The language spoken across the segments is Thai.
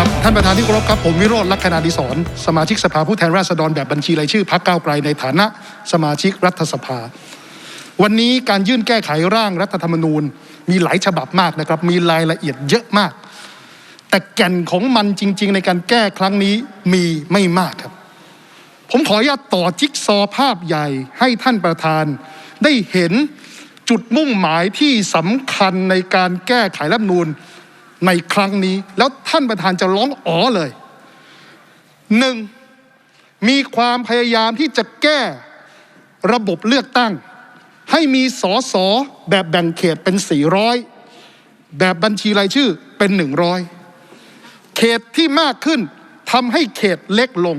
ครับท่านประธานที่เคารพครับผมวิโรจน์ลักษณาดิศรสมาชิกสภาผู้แทนราษฎรแบบบัญชีรายชื่อพรรคก้าวไกลในฐานะสมาชิกรัฐสภา วันนี้การยื่นแก้ไขร่างรัฐธรรมนูญ มีหลายฉบับมากนะครับ มีรายละเอียดเยอะมาก แต่แก่นของมันจริง ๆ ในการแก้ครั้งนี้มีไม่มากครับ ผมขออนุญาตต่อจิ๊กซอภาพใหญ่ให้ท่านประธานได้เห็นจุดมุ่งหมายที่สำคัญในการแก้ไขรัฐธรรมนูญ ในครั้งนี้ แล้วท่านประธานจะร้องอ๋อเลยหนึ่งมีความพยายามที่จะแก้ระบบเลือกตั้ง ให้มีสอสอแบบแบ่งเขตเป็น 400 แบบบัญชีรายชื่อเป็น 100 เขตที่มากขึ้นทำให้เขตเล็กลง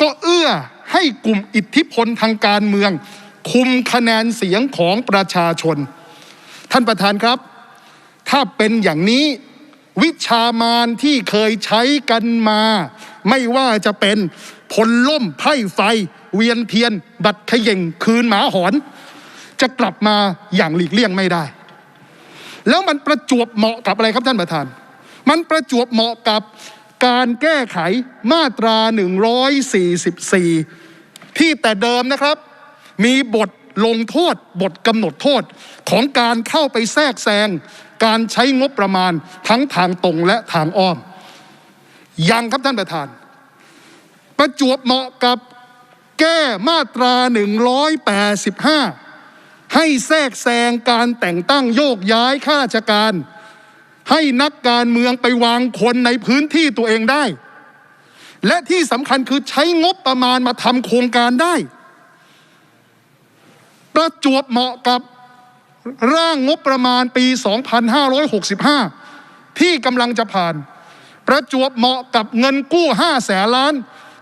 ก็เอื้อให้กลุ่มอิทธิพลทางการเมือง คุมคะแนนเสียงของประชาชน ท่านประธานครับ ถ้าเป็นอย่างนี้ วิชามานที่เคยใช้กันมา ไม่ว่าจะเป็นพลล่มไพ่ไฟ เวียนเทียน บัตรเขย่งคืนหมาหอน จะกลับมาอย่างหลีกเลี่ยงไม่ได้ แล้วมันประจวบเหมาะกับอะไรครับท่านประธาน มันประจวบเหมาะกับการแก้ไขมาตรา 144 ที่แต่เดิมนะครับ มีบทลงโทษบทกำหนดโทษของการเข้าไปแทรกแซง การใช้งบประมาณทั้งทางตรงและทางอ้อม ยังครับท่านประธาน ประจวบเหมาะกับแก้มาตรา 185 ให้แทรกแซงการแต่งตั้งโยกย้ายข้าราชการ ให้นักการเมืองไปวางคนในพื้นที่ตัวเองได้ และที่สำคัญคือใช้งบประมาณมาทำโครงการได้ ประจวบเหมาะกับ ร่างงบประมาณปี 2565 ที่กำลังจะผ่าน ประจวบเหมาะกับเงินกู้5แสนล้าน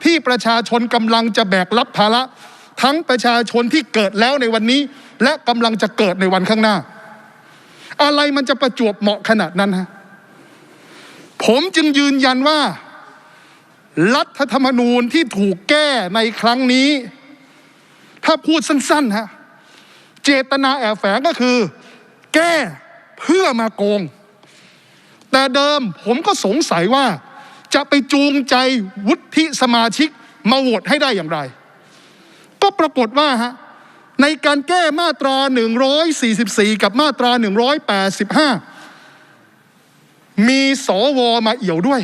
ที่ประชาชนกำลังจะแบกรับภาระ ทั้งประชาชนที่เกิดแล้วในวันนี้ และกำลังจะเกิดในวันข้างหน้า อะไรมันจะประจวบเหมาะขนาดนั้นฮะผมจึงยืนยันว่า รัฐธรรมนูญที่ถูกแก้ในครั้งนี้ ถ้าพูดสั้นๆฮะ เจตนาแอบแฝงก็คือ แก้เพื่อมาโกง แต่เดิมผมก็สงสัยว่า จะไปจูงใจวุฒิสมาชิกมาโหวตให้ได้อย่างไร ก็ปรากฏว่าฮะในการแก้มาตรา 144 กับมาตรา 185 มีสวมาเอี่ยวด้วย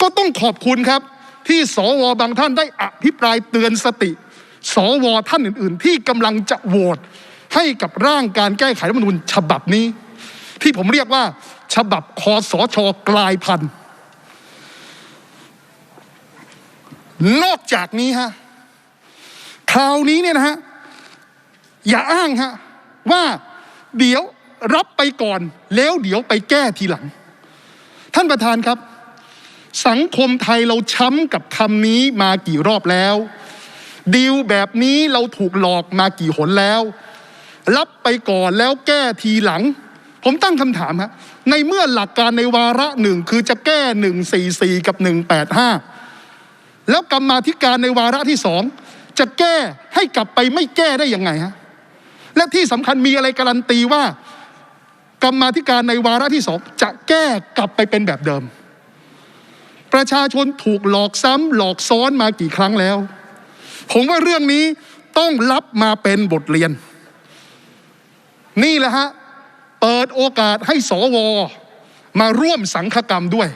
ก็ต้องขอบคุณครับ ที่สวบางท่านได้อภิปรายเตือนสติสวท่านอื่น ๆ ที่กำลังจะโหวต ให้กับร่างการแก้ไขรัฐมนูญฉบับนี้ ที่ผมเรียกว่า ฉบับคอสชกลายพันธุ์นอกจากนี้ฮะคราวนี้เนี่ยนะฮะอย่าอ้างฮะว่าเดี๋ยวรับไปก่อน แล้วเดี๋ยวไปแก้ทีหลัง ท่านประธานครับ สังคมไทยเราช้ำกับคำนี้มากี่รอบแล้ว ดีลแบบนี้เราถูกหลอกมากี่หนแล้ว รับไปก่อนแล้วแก้ทีหลัง ผมตั้งคำถามฮะในเมื่อหลักการในวาระหนึ่งคือจะแก้หนึ่งสี่สี่กับหนึ่งแปดห้าแล้วกรรมาธิการในวาระที่สองจะแก้ให้กลับไปไม่แก้ได้ยังไงฮะและที่สำคัญมีอะไรการันตีว่า กรรมาธิการในวาระที่สองจะแก้กลับไปเป็นแบบเดิม ประชาชนถูกหลอกซ้ำหลอกซ้อนมากี่ครั้งแล้ว ผมว่าเรื่องนี้ต้องรับมาเป็นบทเรียน นี่แหละฮะ เปิดโอกาสให้สว มาร่วมสังฆกรรมด้วย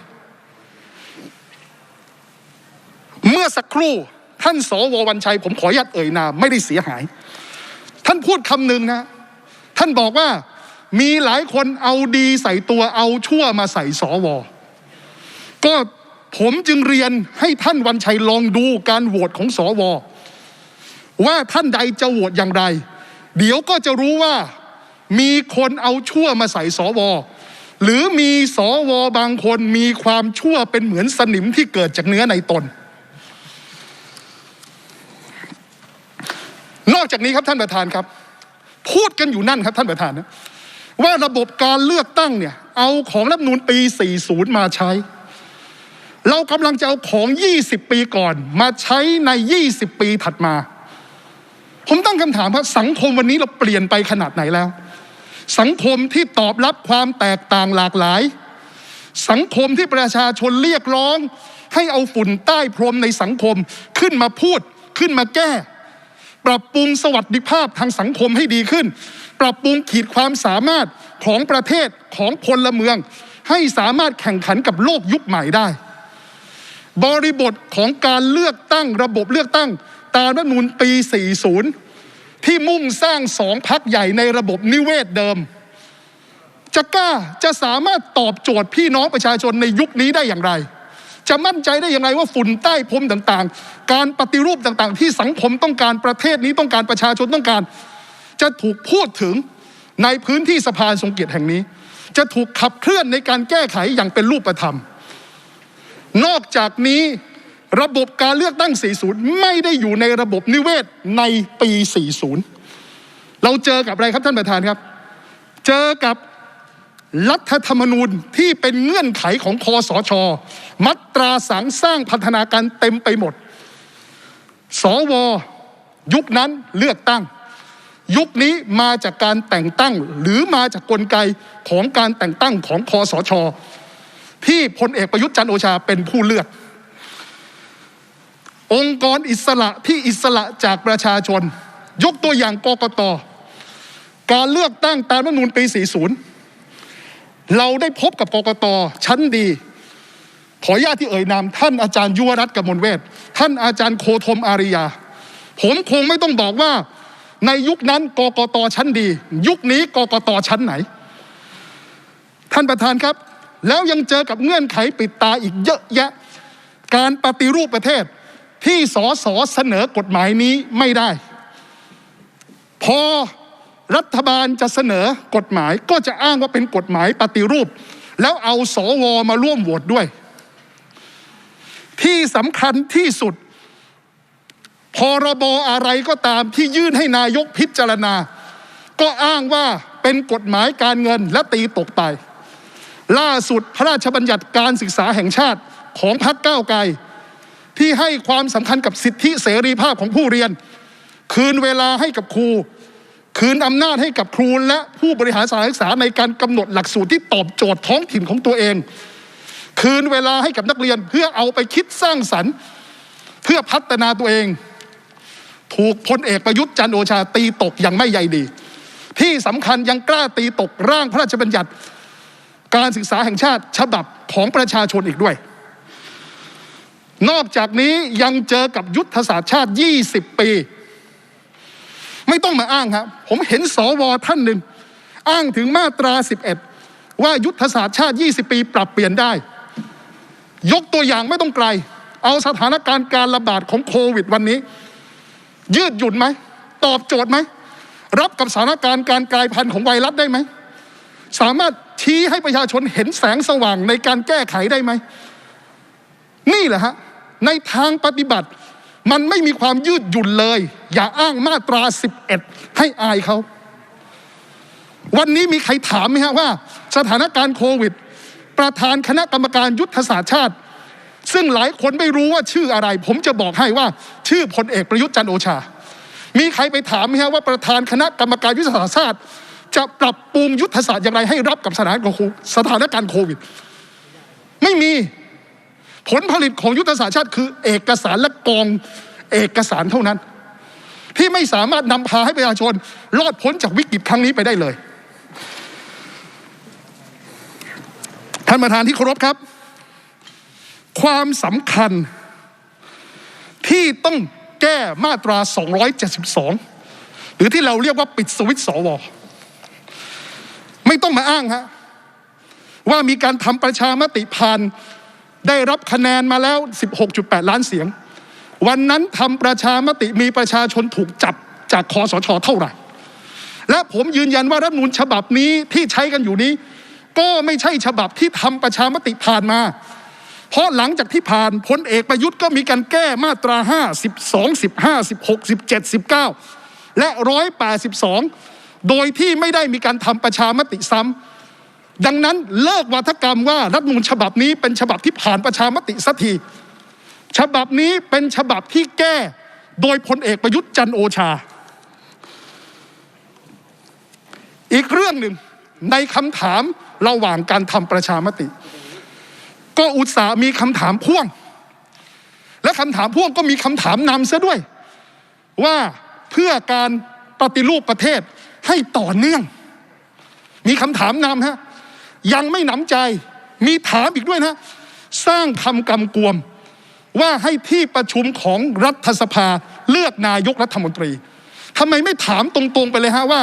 เมื่อสักครู่ท่านสววันชัย ผมขออนุญาตเอ่ยนามไม่ได้เสียหาย ท่านพูดคำหนึ่งนะ ท่านบอกว่ามีหลายคนเอาดีใส่ตัวเอาชั่วมาใส่สว ก็ผมจึงเรียนให้ท่านวันชัยลองดูการโหวตของสว ว่าท่านใดจะโหวตอย่างไร เดี๋ยวก็จะรู้ว่า มีคนเอาชั่วมาใส่สวหรือมีสวบางคนมีความชั่วเป็นเหมือนสนิมที่เกิดจากเนื้อในตน นอกจากนี้ครับท่านประธานครับ พูดกันอยู่นั่นครับท่านประธานนะว่าระบบการเลือกตั้งเนี่ย เอาของรัฐนูลปี 40 มาใช้ เรากำลังจะเอาของ 20 ปีก่อน มาใช้ใน 20 ปีถัดมา ผมตั้งคำถามว่าสังคมวันนี้เราเปลี่ยนไปขนาดไหนแล้ว สังคมที่ตอบรับความแตกต่างหลากหลาย สังคมที่ประชาชนเรียกร้อง ให้เอาฝุ่นใต้พรมในสังคมขึ้นมาพูดขึ้นมาแก้ ปรับปรุงสวัสดิภาพทางสังคมให้ดีขึ้น ปรับปรุงขีดความสามารถของประเทศของพลเมือง ให้สามารถแข่งขันกับโลกยุคใหม่ได้ บริบทของการเลือกตั้งระบบเลือกตั้งตามรัฐมนูญปี 40 ที่มุ่งสร้างสองพักใหญ่ในระบบนิเวศเดิม จะกล้าจะสามารถตอบโจทย์พี่น้องประชาชนในยุคนี้ได้อย่างไร จะมั่นใจได้อย่างไรว่าฝุ่นใต้พรมต่างๆ การปฏิรูปต่างๆ ที่สังคมต้องการประเทศนี้ต้องการประชาชนต้องการ จะถูกพูดถึงในพื้นที่สภาทรงเกียรติแห่งนี้ จะถูกขับเคลื่อนในการแก้ไขอย่างเป็นรูปธรรม นอกจากนี้ ระบบการเลือกตั้ง 40 ไม่ได้อยู่ในระบบนิเวศในปี 40 เราเจอกับอะไรครับท่านประธานครับ เจอกับรัฐธรรมนูญที่เป็นเงื่อนไขของคอสช มัตราสังสร้างพันธนาการเต็มไปหมด สว ยุคนั้นเลือกตั้ง ยุคนี้มาจากการแต่งตั้งหรือมาจากกลไกของการแต่งตั้งของคอสช ที่พลเอกประยุทธ์จันโอชาเป็นผู้เลือก องค์กรอิสระที่อิสระจากประชาชน ยกตัวอย่างกกตการเลือกตั้งตามรัฐธรรมนูญปี 40 เราได้พบกับกกตชั้นดี ขออนุญาตที่เอ่ยนามท่านอาจารย์ยุวรัตน์กมลเวทท่านอาจารย์โคธมอาริยา ผมคงไม่ต้องบอกว่า ในยุคนั้นกกตชั้นดี ยุคนี้กกตชั้นไหน ท่านประธานครับ แล้วยังเจอกับเงื่อนไขปิดตาอีกเยอะแยะ การปฏิรูปประเทศ ที่สอสอเสนอกฎหมายนี้ไม่ได้ พอรัฐบาลจะเสนอกฎหมายก็จะอ้างว่าเป็นกฎหมายปฏิรูป แล้วเอาสวมาร่วมโหวตด้วย ที่สำคัญที่สุด พรบอะไรก็ตามที่ยื่นให้นายกพิจารณา ก็อ้างว่าเป็นกฎหมายการเงินและตีตกไปล่าสุดพระราชบัญญัติการศึกษาแห่งชาติของพรรคก้าวไกล ที่ให้ความสำคัญกับสิทธิเสรีภาพของผู้เรียน คืนเวลาให้กับครู คืนอำนาจให้กับครูและผู้บริหารสถานศึกษาในการกำหนดหลักสูตรที่ตอบโจทย์ท้องถิ่นของตัวเอง คืนเวลาให้กับนักเรียนเพื่อเอาไปคิดสร้างสรรค์ เพื่อพัฒนาตัวเอง ถูกพลเอกประยุทธ์จันโอชาตีตกอย่างไม่ใยดี ที่สำคัญยังกล้าตีตกร่างพระราชบัญญัติ การศึกษาแห่งชาติฉบับของประชาชนอีกด้วย นอกจากนี้ยังเจอกับยุทธศาสตร์ชาติ 20 ปี ไม่ต้องมาอ้างครับ ผมเห็นสวท่านหนึ่ง อ้างถึงมาตรา 11 ว่ายุทธศาสตร์ชาติ 20 ปี ปรับเปลี่ยนได้ ยกตัวอย่างไม่ต้องไกล เอาสถานการณ์การระบาดของโควิดวันนี้ ยืดหยุ่นไหม ตอบโจทย์ไหม รับกับสถานการณ์การกลายพันธุ์ของไวรัสได้ไหม สามารถชี้ให้ประชาชนเห็นแสงสว่างในการแก้ไขได้ไหมนี่แหละฮะ ในทางปฏิบัติ มันไม่มีความยืดหยุ่นเลย อย่าอ้างมาตรา 11 ให้อายเขา วันนี้มีใครถามไหมฮะว่า สถานการณ์โควิด ประธานคณะกรรมการยุทธศาสตร์ชาติ ซึ่งหลายคนไม่รู้ว่าชื่ออะไร ผมจะบอกให้ว่า ชื่อพลเอกประยุทธ์จันโอชา มีใครไปถามไหมฮะว่าประธานคณะกรรมการยุทธศาสตร์ชาติ จะปรับปรุงยุทธศาสตร์อย่างไรให้รับกับสถานการณ์โควิดไม่มี ผลผลิตของยุทธศาสตร์ชาติคือ เอกสารและกองเอกสารเท่านั้น ที่ไม่สามารถนำพาให้ประชาชนรอดพ้นจากวิกฤตครั้งนี้ไปได้เลยท่านประธานที่เคารพครับ ความสำคัญที่ต้องแก้มาตรา 272 หรือที่เราเรียกว่าปิดสวิตช์สว ไม่ต้องมาอ้างฮะว่ามีการทำประชามติผ่าน ได้รับคะแนนมาแล้ว 16.8 ล้านเสียง วันนั้นทำประชามติมีประชาชนถูกจับจากคอสชเท่าไหร่ และผมยืนยันว่ารัฐมนูญฉบับนี้ที่ใช้กันอยู่นี้ ก็ไม่ใช่ฉบับที่ทำประชามติผ่านมา เพราะหลังจากที่ผ่านพลเอกประยุทธ์ก็มีการแก้มาตรา 5 12 15 16 17 19 และ 182 โดยที่ไม่ได้มีการทำประชามติซ้ำ ดังนั้นเลิกวาทกรรมว่ารัฐมนูญฉบับนี้เป็นฉบับที่ผ่านประชามติสักทีฉบับนี้เป็นฉบับที่แก้โดยพลเอกประยุทธ์จันโอชา อีกเรื่องหนึ่งในคำถามระหว่างการทำประชามติ ก็อุตส่ามีคำถามพ่วง และคำถามพ่วงก็มีคำถามนำซะด้วย ว่าเพื่อการปฏิรูปประเทศให้ต่อเนื่อง มีคำถามนำฮะ ยังไม่หนำใจ มีถามอีกด้วยนะ สร้างคำกำกวม ว่าให้ที่ประชุมของรัฐสภาเลือกนายกรัฐมนตรีทำไมไม่ถามตรงๆไปเลยฮะว่า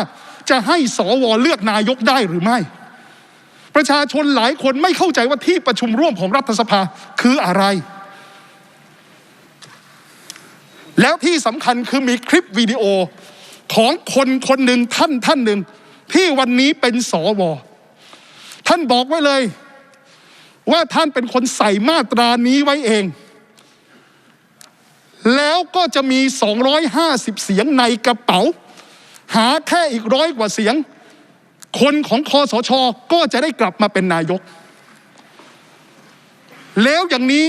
จะให้สวเลือกนายกได้หรือไม่ ประชาชนหลายคนไม่เข้าใจว่าที่ประชุมร่วมของรัฐสภาคืออะไร แล้วที่สำคัญคือมีคลิปวิดีโอของคนคนหนึ่งท่านท่านหนึ่งที่วันนี้เป็นสว ท่านบอกไว้เลย ว่าท่านเป็นคนใส่มาตรานี้ไว้เอง แล้วก็จะมี 250 เสียงในกระเป๋า หาแค่อีกร้อยกว่าเสียง คนของคอสชก็จะได้กลับมาเป็นนายก แล้วอย่างนี้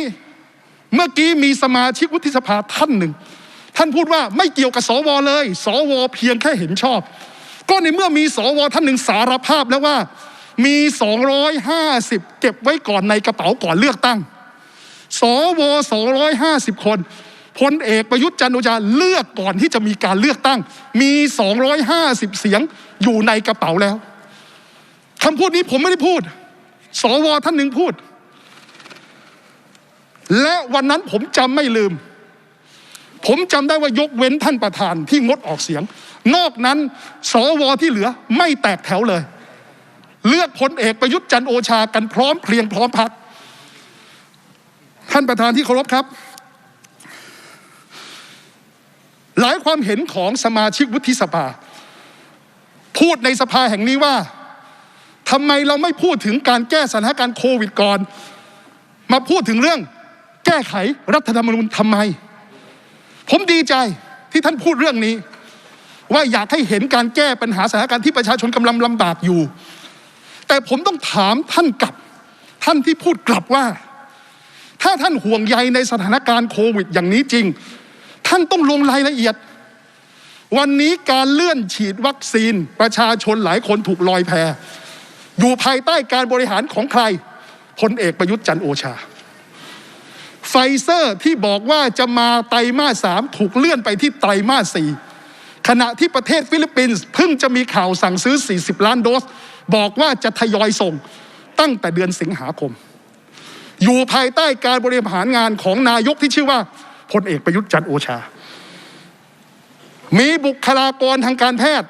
เมื่อกี้มีสมาชิกวุฒิสภาท่านหนึ่ง ท่านพูดว่าไม่เกี่ยวกับสวเลย สวเพียงแค่เห็นชอบ ก็ในเมื่อมีสวท่านหนึ่งสารภาพแล้วว่า มี 250 เก็บไว้ก่อนในกระเป๋าก่อนเลือกตั้ง สว 250 คนพลเอกประยุทธ์จันทร์โอชาเลือกก่อนที่จะมีการเลือกตั้ง มี 250 เสียงอยู่ในกระเป๋าแล้วคำพูดนี้ผมไม่ได้พูด สวท่านหนึ่งพูด และวันนั้นผมจำไม่ลืม ผมจำได้ว่ายกเว้นท่านประธานที่งดออกเสียง นอกนั้น สวที่เหลือไม่แตกแถวเลย เลือกพลเอกประยุทธ์จันโอชากันพร้อมเพรียงพร้อมพักท่านประธานที่เคารพครับ หลายความเห็นของสมาชิกวุฒิสภา พูดในสภาแห่งนี้ว่าทำไมเราไม่พูดถึงการแก้สถานการณ์โควิดก่อน มาพูดถึงเรื่องแก้ไขรัฐธรรมนูญทำไม ผมดีใจที่ท่านพูดเรื่องนี้ ว่าอยากให้เห็นการแก้ปัญหาสถานการณ์ที่ประชาชนกำลังลำบากอยู่ แต่ผมต้องถามท่านกลับ ท่านที่พูดกลับว่า ถ้าท่านห่วงใยในสถานการณ์โควิดอย่างนี้จริง ท่านต้องลงรายละเอียด วันนี้การเลื่อนฉีดวัคซีนประชาชนหลายคนถูกลอยแพอยู่ภายใต้การบริหารของใครพลเอกประยุทธ์จันโอชา ไฟเซอร์ที่บอกว่าจะมาไตรมาสสามถูกเลื่อนไปที่ไตรมาสสี่ ขณะที่ประเทศฟิลิปปินส์เพิ่งจะมีข่าวสั่งซื้อ 40 ล้านโดส บอกว่าจะทยอยส่งตั้งแต่เดือนสิงหาคม อยู่ภายใต้การบริหารงานของนายกที่ชื่อว่าพลเอกประยุทธ์จันโอชา มีบุคลากรทางการแพทย์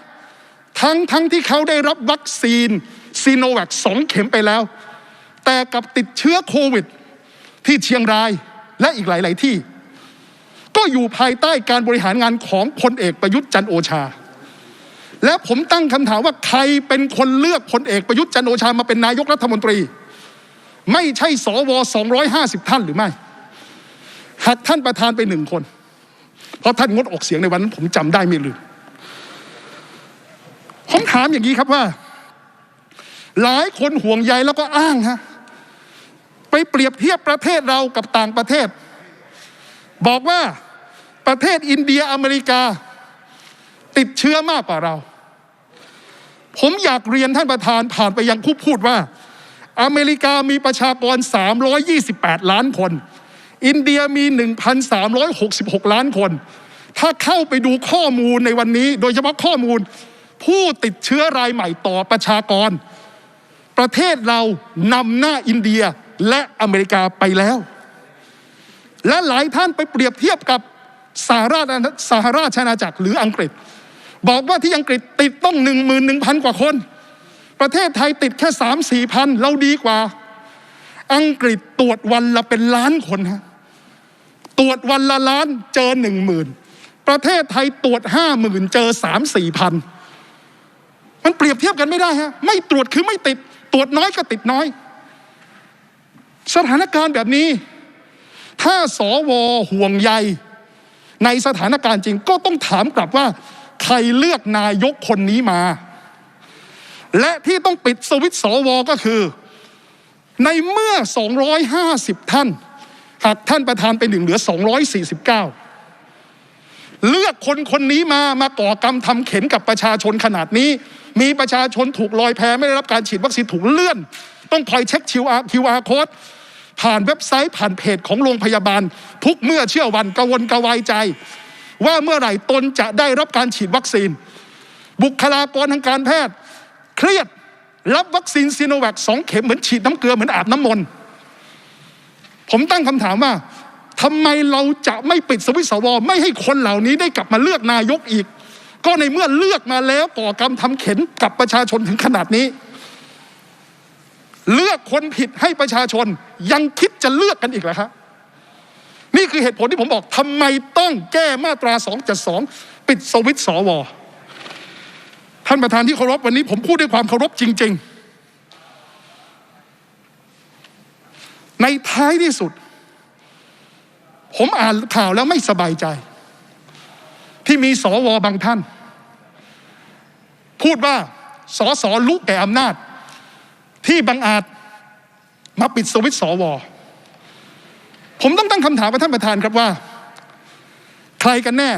ทั้งทั้งที่เขาได้รับวัคซีนซีโนแวคสองเข็มไปแล้ว แต่กับติดเชื้อโควิดที่เชียงรายและอีกหลาย ๆ ที่ ก็อยู่ภายใต้การบริหารงานของพลเอกประยุทธ์จันโอชา และผมตั้งคำถามว่าใครเป็นคนเลือกพลเอกประยุทธ์จันโอชามาเป็นนายกรัฐมนตรี ไม่ใช่สว250 ท่านหรือไม่หักท่านประธานไปหนึ่งคน เพราะท่านงดออกเสียงในวันนั้นผมจำได้ไม่ลืมผมถามอย่างนี้ครับว่า หลายคนห่วงใยแล้วก็อ้างฮะไปเปรียบเทียบประเทศเรากับต่างประเทศ บอกว่า ประเทศอินเดียอเมริกา ติดเชื้อมากกว่าเรา ผมอยากเรียนท่านประธานผ่านไปยังผู้พูดว่า อเมริกามีประชากร 328 ล้านคน อินเดียมี 1,366 ล้านคน ถ้าเข้าไปดูข้อมูลในวันนี้ โดยเฉพาะข้อมูล ผู้ติดเชื้อรายใหม่ต่อประชากร ประเทศเรานำหน้าอินเดียและอเมริกาไปแล้ว และหลายท่านไปเปรียบเทียบกับ สหราชสหราชอาณาจักรหรืออังกฤษ บอกว่าที่อังกฤษติดต้องหนึ่งหมื่นหนึ่งพันกว่าคน ประเทศไทยติดแค่สามสี่พันเราดีกว่า อังกฤษตรวจวันละเป็นล้านคนฮะตรวจวันละล้านเจอหนึ่งหมื่นประเทศไทยตรวจห้าหมื่นเจอสามสี่พันมันเปรียบเทียบกันไม่ได้ฮะไม่ตรวจคือไม่ติด ตรวจน้อยก็ติดน้อย สถานการณ์แบบนี้ ถ้าสวห่วงใย ในสถานการณ์จริงก็ต้องถามกลับว่า ใครเลือกนายกคนนี้มา และที่ต้องปิดสวิตช์สวก็คือ ในเมื่อ 250 ท่าน หากท่านประธานไปหนึ่งเหลือ 249 เลือกคนคนนี้มามาก่อกรรมทำเข็นกับประชาชนขนาดนี้ มีประชาชนถูกลอยแพไม่ได้รับการฉีดวัคซีนถูกเลื่อน ต้องคอยเช็ค QR QR code ผ่าน เว็บไซต์ผ่านเพจของโรงพยาบาล ทุกเมื่อเชื่อวันกระวนกระวายใจ ว่าเมื่อไหร่ตนจะได้รับการฉีดวัคซีน บุคลากรทางการแพทย์ เครียดรับวัคซีนซีโนแวคสองเข็มเหมือนฉีดน้ำเกลือเหมือนอาบน้ำมนต์ผมตั้งคำถามว่าทำไมเราจะไม่ปิดสวิตสวไม่ให้คนเหล่านี้ได้กลับมาเลือกนายกอีก ก็ในเมื่อเลือกมาแล้วก่อกรรมทำเข็นกับประชาชนถึงขนาดนี้ เลือกคนผิดให้ประชาชน ยังคิดจะเลือกกันอีกเหรอครับนี่คือเหตุผลที่ผมบอกทำไมต้องแก้มาตรา 272 ปิดสวิตช์สวท่านประธานที่เคารพวันนี้ผมพูดด้วยความเคารพจริง ๆ ในท้ายที่สุด ผมอ่านข่าวแล้วไม่สบายใจ ที่มีสวบางท่าน พูดว่าสสลุกแก่อำนาจ ที่บังอาจมาปิดสวิตช์สวผมต้องตั้งคำถามกับท่านประธานครับว่า ใครกันแน่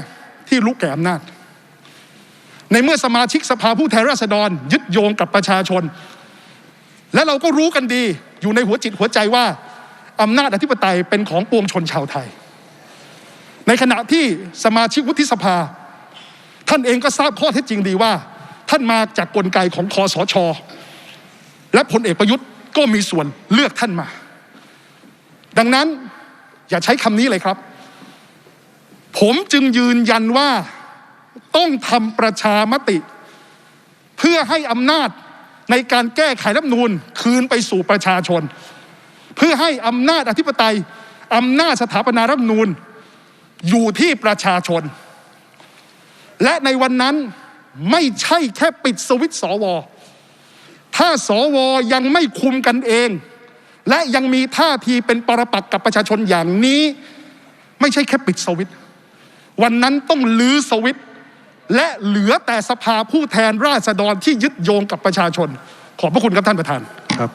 ที่ลุกแก่อำนาจ ในเมื่อสมาชิกสภาผู้แทนราษฎร ยึดโยงกับประชาชน และเราก็รู้กันดีอยู่ในหัวจิตหัวใจว่าอำนาจอธิปไตยเป็นของปวงชนชาวไทย ในขณะที่สมาชิกวุฒิสภา ท่านเองก็ทราบข้อเท็จจริงดีว่า ท่านมาจากกลไกของคอสช และพลเอกประยุทธ์ก็มีส่วนเลือกท่านมา ดังนั้นอย่าใช้คำนี้เลยครับ ผมจึงยืนยันว่าต้องทำประชามติ เพื่อให้อำนาจในการแก้ไขรัฐนูญคืนไปสู่ประชาชน เพื่อให้อำนาจอธิปไตยอำนาจสถาปนารัฐนูญอยู่ที่ประชาชน และในวันนั้นไม่ใช่แค่ปิดสวิตช์สว ถ้าสวยังไม่คุมกันเอง และยังมีท่าทีเป็นปรปักษ์กับประชาชนอย่างนี้ ไม่ใช่แค่ปิดสวิตวันนั้นต้องลื้อสวิตและเหลือแต่สภาผู้แทนราษฎรที่ยึดโยงกับประชาชน ขอบพระคุณครับท่านประธานครับ